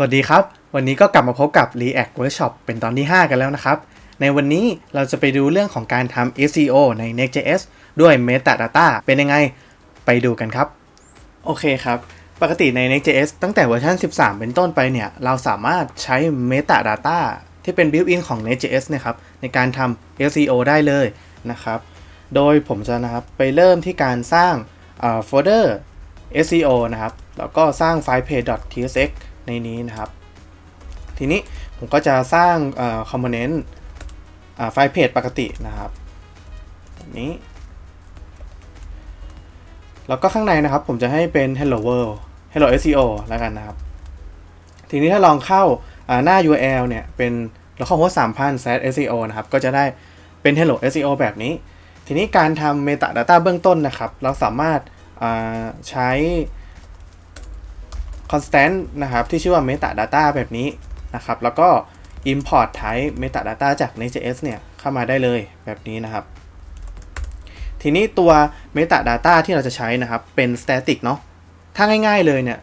สวัสดีครับ วันนี้ก็กลับมาพบกับ React Workshop เป็นตอนที่ 5 กันแล้วนะครับ ในวันนี้เราจะไปดูเรื่องของการทำ SEO ใน Next.js ด้วย Metadata เป็นยังไง ไปดูกันครับ โอเคครับ ปกติใน Next.js ตั้งแต่เวอร์ชัน 13 เป็นต้นไปเนี่ย เราสามารถใช้ Metadata ที่เป็น built-in ของ Next.js นะครับ ในการทำ SEO ได้เลยนะครับ โดยผมจะนะครับไปเริ่มที่การสร้างโฟลเดอร์ SEO นะครับ แล้วก็สร้างไฟล์ page.tsx ในนี้นะครับ ทีนี้ผมก็จะสร้างคอมโพเนนต์ไฟล์เพจปกตินะครับนี้ แล้วก็ข้างในนะครับผมจะให้เป็น hello world hello SEO แล้วกันนะครับ ทีนี้ถ้าลองเข้าหน้า URL เนี่ย เป็น localhost 3000 slash SEO นะครับ ก็จะได้เป็น hello SEO แบบนี้ ทีนี้การทำ metadata เบื้องต้นนะครับ เราสามารถใช้ constant นะครับที่ชื่อว่า metadata แบบนี้นะครับ แล้วก็ import type metadata จาก Next.js เนี่ยเข้ามาได้เลยแบบนี้นะครับ ทีนี้ตัว metadata ที่เราจะใช้นะครับเป็น static เนาะถ้าง่ายๆเลยเนี่ย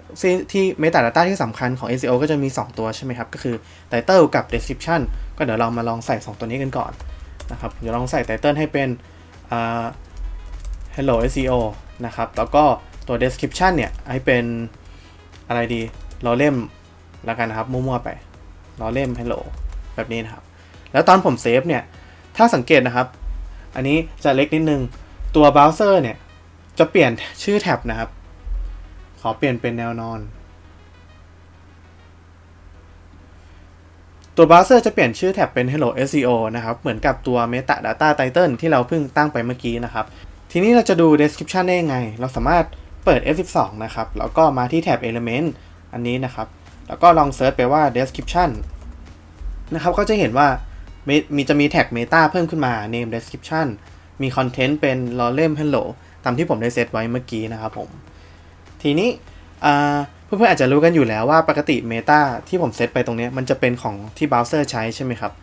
ที่ metadata ที่สำคัญของ SEO ก็จะมี 2 ตัวใช่ไหมครับ ก็คือ title กับ description ก็เดี๋ยวเรามาลองใส่ 2 ตัวนี้กันก่อนนะครับเดี๋ยวลองใส่ title ให้เป็น hello SEO นะครับ แล้วก็ตัว description เนี่ยให้เป็น อะไรดีล้อเล่มแล้วกันนะครับมั่วๆไปล้อเล่ม hello แบบนี้นะครับ แล้วตอนผมเซฟเนี่ย ถ้าสังเกตนะครับ อันนี้จะเล็กนิดนึง ตัวเบราว์เซอร์เนี่ย จะเปลี่ยนชื่อแท็บนะครับ ขอเปลี่ยนเป็นแนวนอน ตัวเบราว์เซอร์จะเปลี่ยนชื่อแท็บเป็น hello SEO นะครับ เหมือนกับตัว metadata title ที่เราเพิ่งตั้งไปเมื่อกี้นะครับ ทีนี้เราจะดู description ได้ยังไง เราสามารถ เปิด F12 นะครับ แล้วก็มาที่แท็บ element อันนี้นะครับ แล้วก็ลองเซิร์ชไปว่า description นะครับ ก็จะเห็นว่ามีจะมีแท็ก meta เพิ่มขึ้นมา name description มี content เป็น l o r e m hello ตามที่ผมได้เซตไว้เมื่อกี้นะครับผม ทีนี้เพื่อนๆอาจจะรู้กันอยู่แล้วว่าปกติ meta ที่ผมเซตไปตรงนี้มันจะเป็นของที่เบราว์เซอร์ใช้ใช่ไหมครับ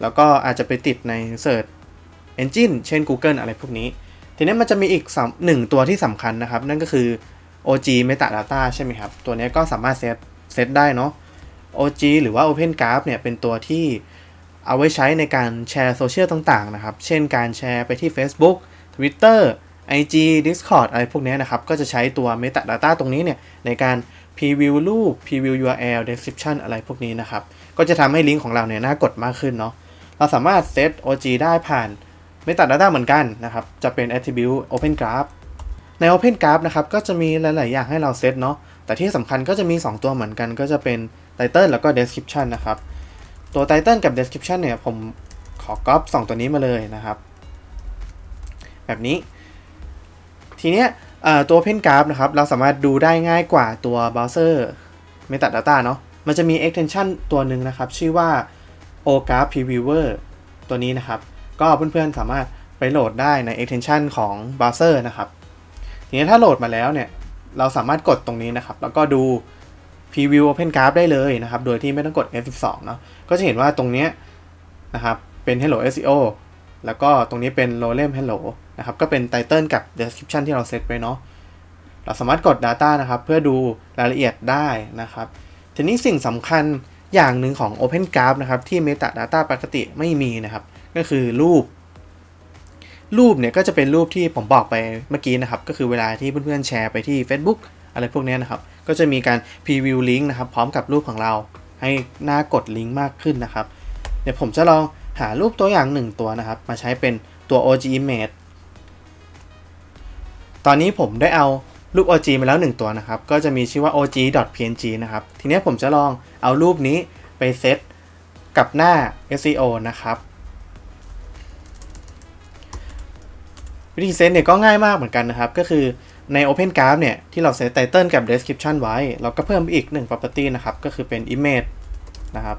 แล้วก็อาจจะไปติดใน search engine เช่น Google อะไรพวกนี้ ทีนี้มันจะมีอีกหนึ่งตัวที่สำคัญนะครับ นั่นก็คือ OG metadata ใช่ไหมครับ ตัวนี้ก็สามารถเซตเซตได้เนาะ OG หรือว่า Open Graph เนี่ยเป็นตัวที่เอาไว้ใช้ในการแชร์โซเชียลต่างๆนะครับ เช่นการแชร์ไปที่ Facebook Twitter IG Discord อะไรพวกนี้นะครับ ก็จะใช้ตัว metadata ตรงนี้เนี่ยในการ preview รูป preview URL description อะไรพวกนี้นะครับ ก็จะทำให้ลิงก์ของเราเนี่ยน่ากดมากขึ้นเนาะ เราสามารถเซต OG ได้ผ่าน metadata เหมือนกันนะครับ จะเป็น attribute Open Graph ใน Open Graph นะครับ ก็จะมีหลาย ๆ อย่างให้เราเซตเนาะ แต่ที่สำคัญก็จะมี 2 ตัวเหมือนกัน ก็จะเป็น Title แล้วก็ Description นะครับ ตัว Title กับ Description เนี่ย ผมขอก๊อป2ตัวนี้มาเลยนะครับ แบบนี้ ทีเนี้ยตัว Open Graph นะครับ เราสามารถดูได้ง่ายกว่าตัว Browser Metadata เนาะ มันจะมี extension ตัวหนึ่งนะครับ ชื่อว่า OGraph Previewer ตัวนี้นะครับ ก็เพื่อนๆสามารถไปโหลดได้ใน extension ของ Browser นะครับ ทีนี้ถ้าโหลดมาแล้วเนี่ย เราสามารถกดตรงนี้นะครับ แล้วก็ดู Preview Open Graph ได้เลยนะครับ โดยที่ไม่ต้องกด F12 เนาะก็จะเห็นว่าตรงนี้นะครับ เป็น Hello SEO แล้วก็ตรงนี้เป็น l o r e m Hello นะครับ ก็เป็น Title กับ Description ที่เราเซตไว้เนาะ เราสามารถกด Data นะครับ เพื่อดูรายละเอียดได้นะครับ ทีนี้สิ่งสำคัญอย่างหนึ่งของ Open Graph นะครับ ที่ Metadata ปกติไม่มีนะครับ ก็คือรูป รูปเนี่ยก็จะเป็นรูปที่ผมบอกไปเมื่อกี้นะครับ ก็คือเวลาที่เพื่อนๆแชร์ไปที่ Facebook อะไรพวกนี้นะครับ ก็จะมีการพรีวิวลิงก์นะครับ พร้อมกับรูปของเราให้หน้ากดลิงก์มากขึ้นนะครับ เดี๋ยวผมจะลองหารูปตัวอย่างหนึ่งตัวนะครับ มาใช้เป็นตัว OG image ตอนนี้ผมได้เอารูป OG มาแล้ว 1 ตัวนะครับ ก็จะมีชื่อว่า og.png นะครับ ทีนี้ผมจะลองเอารูปนี้ไปเซตกับหน้า SEO นะครับ วิธีเซตเนี่ยก็ง่ายมากเหมือนกันนะครับ ก็คือใน Open Graph เนี่ย ที่เราเซต Title กับ Description ไว้ เราก็เพิ่มอีก 1 property นะครับ ก็คือเป็น Image นะครับ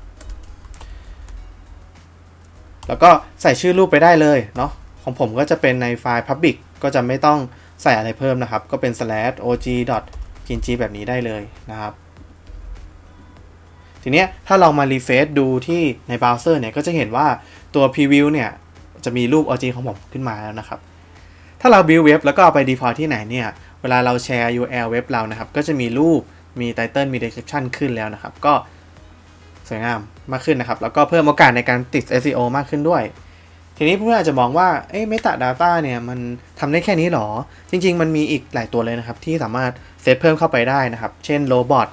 แล้วก็ใส่ชื่อรูปไปได้เลยเนาะของผมก็จะเป็นในไฟล์ Public ก็จะไม่ต้องใส่อะไรเพิ่มนะครับ ก็เป็น slash og png แบบนี้ได้เลยนะครับ ทีเนี้ยถ้าเรามารีเฟซดูที่ในเบราว์เซอร์เนี่ย ก็จะเห็นว่าตัว preview เนี่ย จะมีรูป OG ของผมขึ้นมาแล้วนะครับ ถ้าเรา build เว็บแล้วก็เอาไป deploy ที่ไหนเนี่ย เวลาเราแชร์ URL เว็บเรานะครับ ก็จะมีรูป มี title มี description ขึ้นแล้วนะครับ ก็สวยงามมากขึ้นนะครับ แล้วก็เพิ่มโอกาสในการติด SEO มากขึ้นด้วย ทีนี้เพื่อนอาจจะมองว่า เอ้ย Metadata เนี่ย มันทำได้แค่นี้หรอ จริง ๆ มันมีอีกหลายตัวเลยนะครับ ที่สามารถเซตเพิ่มเข้าไปได้นะครับ เช่น Robot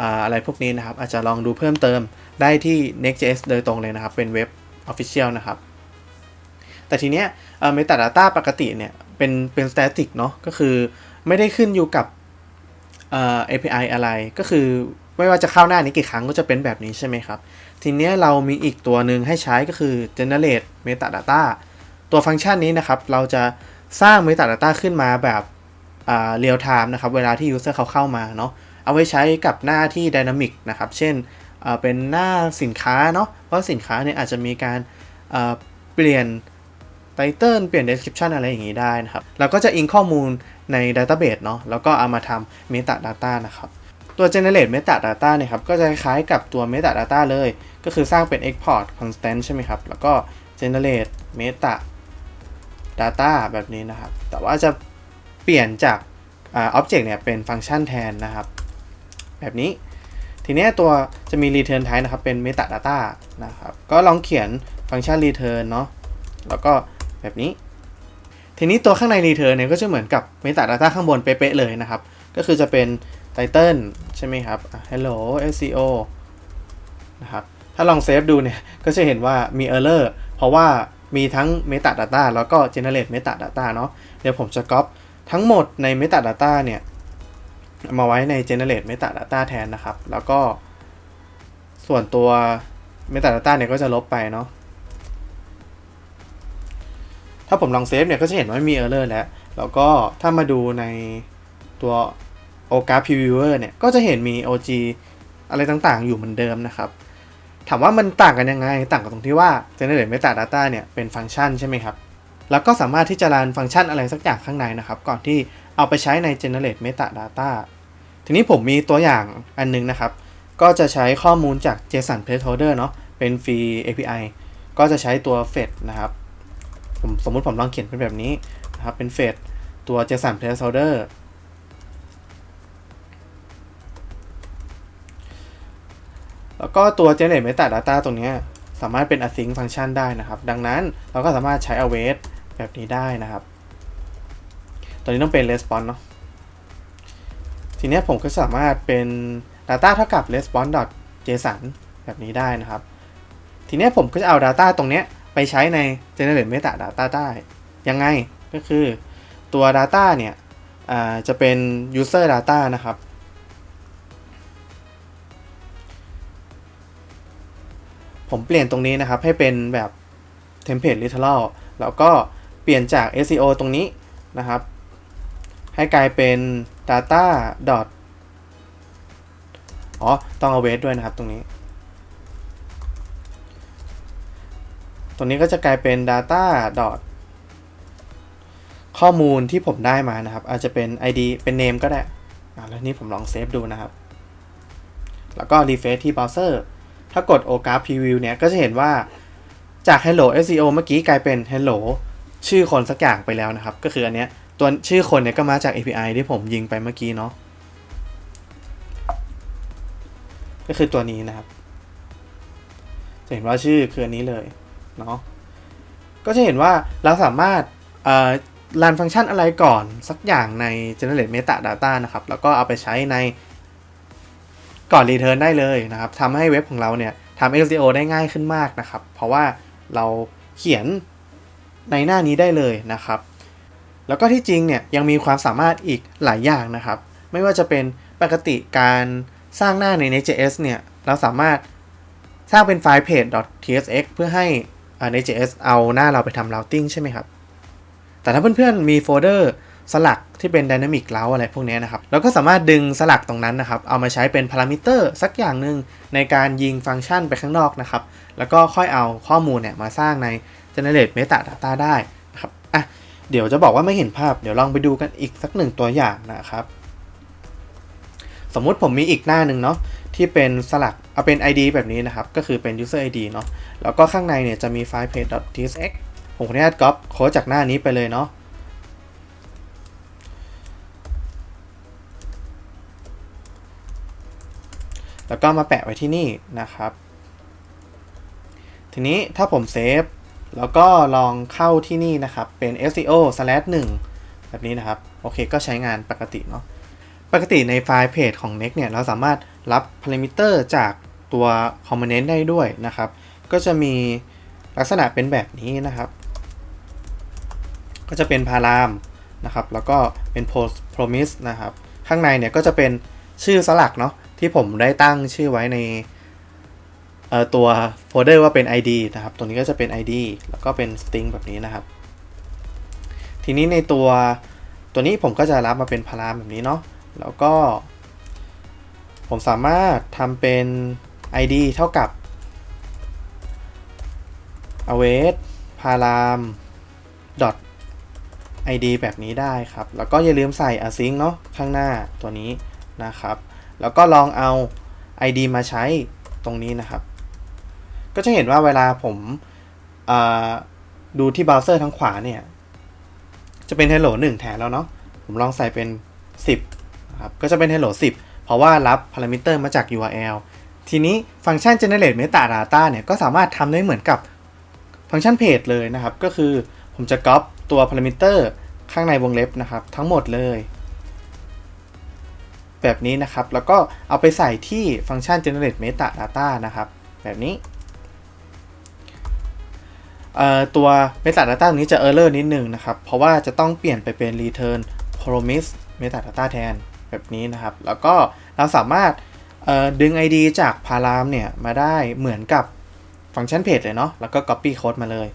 อ่าอะไรพวกนี้นะครับ อาจจะลองดูเพิ่มเติมได้ที่ Next.js โดยตรงเลยนะครับ เป็นเว็บ Official นะครับ แต่ทีเนี้ยเอ่อ Metadata ปกติเนี่ยเป็นเป็น static เนาะก็คือไม่ได้ขึ้นอยู่กับเอ่อ API อะไรก็คือไม่ว่าจะเข้าหน้านี้กี่ครั้งก็จะเป็นแบบนี้ใช่ไหมครับ ทีเนี้ยเรามีอีกตัวหนึ่งให้ใช้ก็คือ generate metadata ตัวฟังก์ชันนี้นะครับ เราจะสร้าง metadata ขึ้นมาแบบอ่า real time นะครับ เวลาที่ user เขาเข้ามาเนาะเอาไว้ใช้กับหน้าที่ dynamic นะครับ เช่นอ่าเป็นหน้าสินค้าเนาะเพราะสินค้าเนี่ยอาจจะมีการอ่าเปลี่ยน ไตเติลเปลี่ยน description อะไรอย่างนี้ได้นะครับ เราก็จะอิงข้อมูลใน database เนาะแล้วก็เอามาทำ metadata นะครับ ตัว generate metadata เนี่ยครับ ก็จะคล้ายกับตัว metadata เลย ก็คือสร้างเป็น export constant ใช่ไหมครับ แล้วก็ generate metadata แบบนี้นะครับ แต่ว่าจะเปลี่ยนจากอ่า object เนี่ยเป็นฟังก์ชันแทนนะครับ แบบนี้ ทีนี้ตัวจะมี return type นะครับ เป็น metadata นะครับ ก็ลองเขียนฟังก์ชัน return เนาะ แล้วก็ แบบนี้ ทีนี้ตัวข้างใน return เนี่ยก็จะเหมือนกับ metadata ข้างบนเป๊ะๆเลยนะครับ ก็คือจะเป็น title ใช่ไหมครับ hello SEO นะครับถ้าลองเซฟดูเนี่ย ก็จะเห็นว่ามี error เพราะว่ามีทั้ง metadata แล้วก็ generate metadata เนาะเดี๋ยวผมจะก๊อปทั้งหมดใน metadata เนี่ย มาไว้ใน generate metadata แทนนะครับ แล้วก็ส่วนตัว metadata เนี่ยก็จะลบไปเนาะ ถ้าผมลองเซฟเนี่ยก็จะเห็นว่าไม่มี error แล้ว แล้วก็ถ้ามาดูในตัว OGA Previewer เนี่ย ก็จะเห็นมี OG อะไรต่างๆ อยู่เหมือนเดิมนะครับ ถามว่ามันต่างกันยังไง ต่างกันตรงที่ว่า generate metadata เนี่ย เป็นฟังก์ชันใช่ไหมครับ แล้วก็สามารถที่จะรันฟังก์ชันอะไรสักอย่างข้างในนะครับ ก่อนที่เอาไปใช้ใน generate metadata ทีนี้ผมมีตัวอย่างอันนึงนะครับ ก็จะใช้ข้อมูลจาก JSON placeholder เนาะ เป็นฟรี API ก็จะใช้ตัว fetch นะครับ ผมสมมติผมลองเขียนเป็นแบบนี้นะครับ เป็น fetch ตัว JSON placeholder แล้วก็ตัว generate metadata ตรงเนี้ยสามารถเป็น async function ได้นะครับ ดังนั้นเราก็สามารถใช้ await แบบนี้ได้นะครับตัวนี้ต้องเป็น response เนาะทีนี้ผมก็สามารถเป็น data เท่ากับ response.json แบบนี้ได้นะครับ ทีนี้ผมก็จะเอา data ตรงเนี้ย ไปใช้ใน generate metadata ได้ ยังไงก็คือตัว data เนี่ยจะเป็น user data นะครับ ผมเปลี่ยนตรงนี้นะครับให้เป็นแบบ template literal แล้วก็เปลี่ยนจาก SEO ตรงนี้นะครับ ให้กลายเป็น data อ๋อ ต้องเอา wait ด้วยนะครับตรงนี้ รงนี้ก็จะกลายเป็น data dot ข้อมูลที่ผมได้มานะครับ อาจจะเป็น ID เป็น name ก็ได้อะแล้วนี่ผมลองเซฟดูนะครับ แล้วก็ refresh ที่เบราว์เซอร์ ถ้ากด OGA Preview เนี่ย ก็จะเห็นว่าจาก Hello SEO เมื่อกี้กลายเป็น Hello ชื่อคนสักอย่างไปแล้วนะครับ ก็คืออันเนี้ยตัวชื่อคนเนี่ยก็มาจาก API ที่ผมยิงไปเมื่อกี้เนาะ ก็คือตัวนี้นะครับ จะเห็นว่าชื่อคืออันนี้เลย เนาะก็จะเห็นว่าเราสามารถรันฟังก์ชันอะไรก่อนสักอย่างใน generate metadata นะครับ แล้วก็เอาไปใช้ในก่อน return ได้เลยนะครับทำให้เว็บของเราเนี่ยทำ SEO ได้ง่ายขึ้นมากนะครับ เพราะว่าเราเขียนในหน้านี้ได้เลยนะครับ แล้วก็ที่จริงเนี่ยยังมีความสามารถอีกหลายอย่างนะครับ ไม่ว่าจะเป็นปกติการสร้างหน้าใน Next.js เนี่ย เราสามารถสร้างเป็นไฟล์ page.tsx เพื่อให้ อ่า Next.js เอาหน้าเราไปทำ routing ใช่ไหมครับ แต่ถ้าเพื่อนๆ มีโฟลเดอร์สลักที่เป็น Dynamic r o u t อะไรพวกนี้นะครับ เราก็สามารถดึงสลักตรงนั้นนะครับ เอามาใช้เป็นพารามิเตอร์สักอย่างหนึ่งในการยิงฟังก์ชันไปข้างนอกนะครับ แล้วก็ค่อยเอาข้อมูลเนี่ยมาสร้างใน generate metadata ได้นะครับอะเดี๋ยวจะบอกว่าไม่เห็นภาพ เดี๋ยวลองไปดูกันอีกสักหนึ่งตัวอย่างนะครับ สมมุติผมมีอีกหน้าหนึ่งเนาะ ที่เป็นสลักเอาเป็น ID แบบนี้นะครับ ก็คือเป็น user ID เนาะแล้วก็ข้างในเนี่ยจะมีไฟล์ page.tsx ผมขออนุญาตก๊อปโค้ดจากหน้านี้ไปเลยเนาะแล้วก็มาแปะไว้ที่นี่นะครับ ทีนี้ถ้าผมเซฟแล้วก็ลองเข้าที่นี่นะครับ เป็น SEO slash 1แบบนี้นะครับ โอเคก็ใช้งานปกติเนาะ ปกติในไฟล์เพจของ Next เนี่ย เราสามารถ รับ parameter จากตัว component ได้ด้วยนะครับ ก็จะมีลักษณะเป็นแบบนี้นะครับ ก็จะเป็นพารามนะครับ แล้วก็เป็น post promise นะครับ ข้างในเนี่ยก็จะเป็นชื่อสลักเนาะที่ผมได้ตั้งชื่อไว้ในตัวโฟลเดอร์ว่าเป็น ID นะครับตรงนี้ก็จะเป็น ID แล้วก็เป็น string แบบนี้นะครับ ทีนี้ในตัวตัวนี้ผมก็จะรับมาเป็นพารามแบบนี้เนาะ แล้วก็ ผมสามารถทำเป็น ID เท่ากับ await param dot id แบบนี้ได้ครับ แล้วก็อย่าลืมใส่ async เนาะข้างหน้าตัวนี้นะครับ แล้วก็ลองเอา id มาใช้ตรงนี้นะครับ ก็จะเห็นว่าเวลาผมดูที่เบราว์เซอร์ทางขวาเนี่ย จะเป็น hello 1 แทนแล้วเนาะผมลองใส่เป็น 10นะครับก็จะเป็น hello 10 เพราะว่ารับ parameter มาจาก URL ทีนี้ฟังก์ชัน generate metadata เนี่ยก็สามารถทำได้เหมือนกับฟังก์ชันเพจเลยนะครับ ก็คือผมจะก๊อปตัว parameter ข้างในวงเล็บนะครับ ทั้งหมดเลย แบบนี้นะครับ แล้วก็เอาไปใส่ที่ฟังก์ชัน generate metadata นะครับ แบบนี้ตัว metadata ตรงนี้จะ error นิดนึงนะครับ เพราะว่าจะต้องเปลี่ยนไปเป็น return promise metadata แทน แบบนี้นะครับ แล้วก็เราสามารถเอ่อดึง ID จากพารามเนี่ยมาได้เหมือนกับฟังก์ชันเพจเลยเนาะ แล้วก็ copy code มาเลย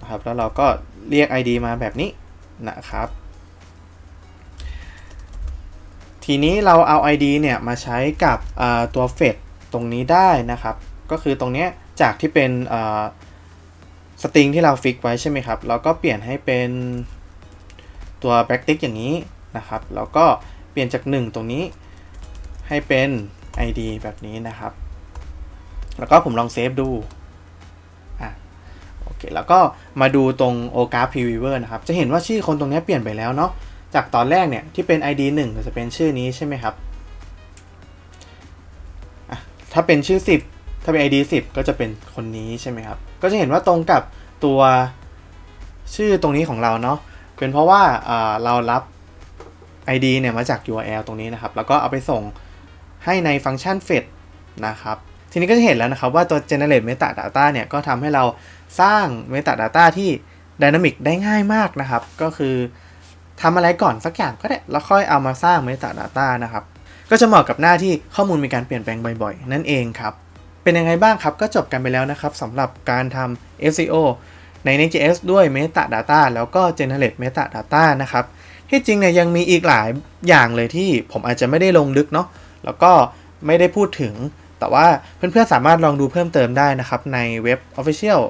นะครับ แล้วเราก็เรียก ID มาแบบนี้นะครับ ทีนี้เราเอา ID เนี่ยมาใช้กับตัว fetch ตรงนี้ได้นะครับ ก็คือตรงเนี้ยจากที่เป็นสตริงที่เราฟิกไว้ใช่ไหมครับ เราก็เปลี่ยนให้เป็นตัว backtick อย่างนี้ นะครับแล้วก็เปลี่ยนจาก 1 ตรงนี้ให้เป็น id แบบนี้นะครับ แล้วก็ผมลองเซฟดูอะโอเคแล้วก็มาดูตรง OGRAPH Previewer นะครับ จะเห็นว่าชื่อคนตรงนี้เปลี่ยนไปแล้วเนาะจากตอนแรกเนี่ยที่เป็น id 1จะเป็นชื่อนี้ใช่ไหมครับอะถ้าเป็นชื่อ 10 ถ้าเป็น id 10 ก็จะเป็นคนนี้ใช่ไหมครับ ก็จะเห็นว่าตรงกับตัวชื่อตรงนี้ของเราเนาะ เป็นเพราะว่าอ่าเรารับ id เนี่ยมาจาก url ตรงนี้นะครับ แล้วก็เอาไปส่งให้ในฟังก์ชัน fetch นะครับ ทีนี้ก็จะเห็นแล้วนะครับว่าตัว generate metadata เนี่ยก็ทำให้เราสร้าง metadata ที่ dynamic ได้ง่ายมากนะครับ ก็คือทำอะไรก่อนสักอย่างก็ได้ แล้วค่อยเอามาสร้าง metadata นะครับ ก็จะเหมาะกับหน้าที่ข้อมูลมีการเปลี่ยนแปลงบ่อยๆ นั่นเองครับ เป็นยังไงบ้างครับ ก็จบกันไปแล้วนะครับสำหรับการทำ SEO ใน Next.js ด้วย Metadata แล้วก็ Generate Metadata นะครับ ที่จริงเนี่ยยังมีอีกหลายอย่างเลยที่ผมอาจจะไม่ได้ลงลึกเนาะแล้วก็ไม่ได้พูดถึง แต่ว่าเพื่อนๆสามารถลองดูเพิ่มเติมได้นะครับในเว็บ Official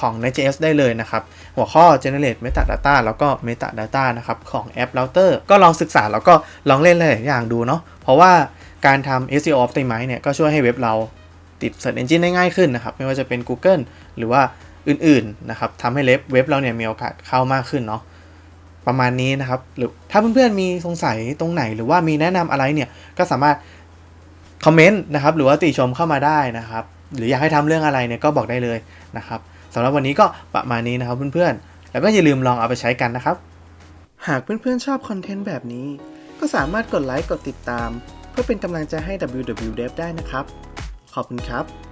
ของ Next.js ได้เลยนะครับ หัวข้อ Generate Metadata แล้วก็ Metadata นะครับของแอป Router ก็ลองศึกษาแล้วก็ลองเล่นหลายอย่างดูเนาะเพราะว่าการทำ SEO Optimize เนี่ยก็ช่วยให้เว็บเราติด Search Engine ได้ง่ายขึ้นนะครับ ไม่ว่าจะเป็น Google หรือว่าอื่นๆนะครับทำให้เว็บเว็บเราเนี่ยมีโอกาสเข้ามากขึ้นเนาะ ประมาณนี้นะครับ หรือถ้าเพื่อนๆมีสงสัยตรงไหน หรือว่ามีแนะนำอะไรเนี่ยก็สามารถคอมเมนต์นะครับ หรือว่าติชมเข้ามาได้นะครับ หรืออยากให้ทำเรื่องอะไรเนี่ยก็บอกได้เลยนะครับสำหรับวันนี้ก็ประมาณนี้นะครับเพื่อนๆ แล้วก็อย่าลืมลองเอาไปใช้กันนะครับ หากเพื่อนๆชอบคอนเทนต์แบบนี้ ก็สามารถกดไลค์กดติดตาม เพื่อเป็นกำลังใจให้ WWDev ได้นะครับ ขอบคุณครับ